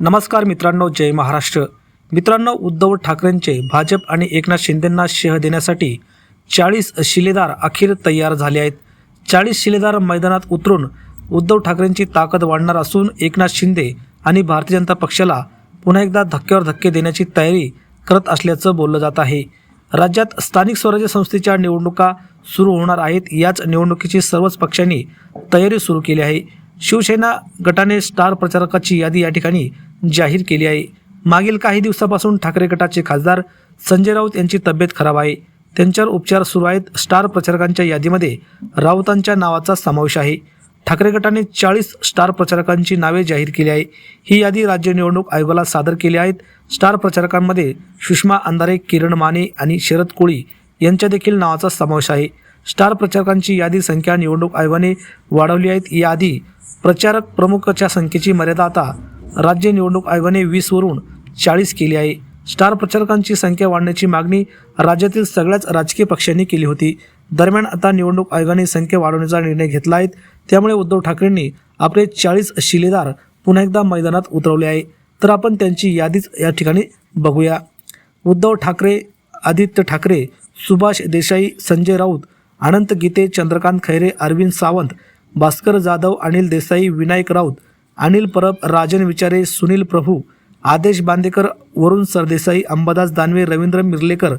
नमस्कार मित्रांनो जय महाराष्ट्र. मित्रांनो उद्धव ठाकरेंचे भाजप आणि एकनाथ शिंदेंना शेह देण्यासाठी चाळीस शिलेदार अखेर तयार झाले आहेत. चाळीस शिलेदार मैदानात उतरून उद्धव ठाकरेंची ताकद वाढणार असून एकनाथ शिंदे आणि भारतीय जनता पक्षाला पुन्हा एकदा धक्क्यावर धक्के देण्याची तयारी करत असल्याचं बोललं जात आहे. राज्यात स्थानिक स्वराज्य संस्थेच्या निवडणुका सुरू होणार आहेत. याच निवडणुकीची सर्वच पक्षांनी तयारी सुरू केली आहे. शिवसेना गटाने स्टार प्रचारकाची यादी या ठिकाणी जाहीर केली आहे. मागील काही दिवसापासून ठाकरे गटाचे खासदार संजय राऊत यांची तब्येत खराब आहे. त्यांच्यावर उपचार सुरू आहेत. स्टार प्रचारकांच्या यादीमध्ये राऊतांच्या नावाचा समावेश आहे. ठाकरे गटाने चाळीस स्टार प्रचारकांची नावे जाहीर केली आहे. ही यादी राज्य निवडणूक आयोगाला सादर केली आहेत. स्टार प्रचारकांमध्ये सुषमा अंधारे किरण माने आणि शरद कोळी यांच्या देखील नावाचा समावेश आहे. स्टार प्रचारकांची यादी संख्या निवडणूक आयोगाने वाढवली आहेत याआधी प्रचारक प्रमुखच्या संख्येची मर्यादा आता राज्य निवडणूक आयोगाने वीसवरून चाळीस केली आहे. स्टार प्रचारकांची संख्या वाढण्याची मागणी राज्यातील सगळ्याच राजकीय पक्षांनी केली होती. दरम्यान आता निवडणूक आयोगाने संख्या वाढवण्याचा निर्णय घेतला आहे. त्यामुळे उद्धव ठाकरेंनी आपले चाळीस शिलेदार पुन्हा एकदा मैदानात उतरवले आहे. तर आपण त्यांची यादीच या ठिकाणी बघूया. उद्धव ठाकरे आदित्य ठाकरे सुभाष देसाई संजय राऊत अनंत गीते चंद्रकांत खैरे अरविंद सावंत भास्कर जाधव अनिल देसाई विनायक राऊत अनिल परब राजन विचारे सुनील प्रभू आदेश बांदेकर वरुण सरदेसाई अंबादास दानवे रवींद्र मिर्लेकर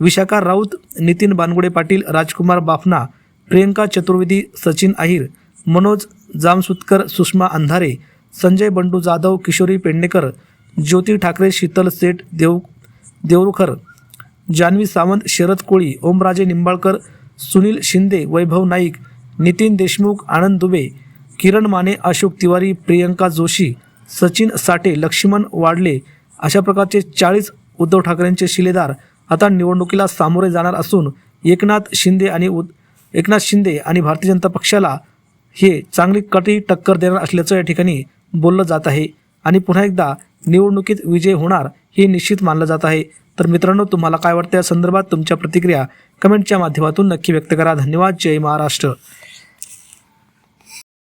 विशाखा राऊत नितीन बानगुडे पाटील राजकुमार बाफना प्रियंका चतुर्वेदी सचिन अहिर मनोज जामसुतकर सुषमा अंधारे संजय बंडू जाधव किशोरी पेडणेकर ज्योती ठाकरे शीतल सेठ देव देवरुखर जान्हवी सावंत शरद कोळी ओमराजे निंबाळकर सुनील शिंदे वैभव नाईक नितीन देशमुख आनंद दुबे किरण माने अशोक तिवारी प्रियंका जोशी सचिन साठे लक्ष्मण वाडले अशा प्रकारचे चाळीस उद्धव ठाकरेंचे शिलेदार आता निवडणुकीला सामोरे जाणार असून एकनाथ शिंदे आणि उद एकनाथ शिंदे आणि भारतीय जनता पक्षाला हे चांगली कटी टक्कर देणार असल्याचं या ठिकाणी बोललं जात आहे. आणि पुन्हा एकदा निवडणुकीत विजय होणार हे निश्चित मानलं जात आहे. तर मित्रांनो तुम्हाला काय वाटतं या संदर्भात तुमच्या प्रतिक्रिया कमेंटच्या माध्यमातून नक्की व्यक्त करा. धन्यवाद. जय महाराष्ट्र.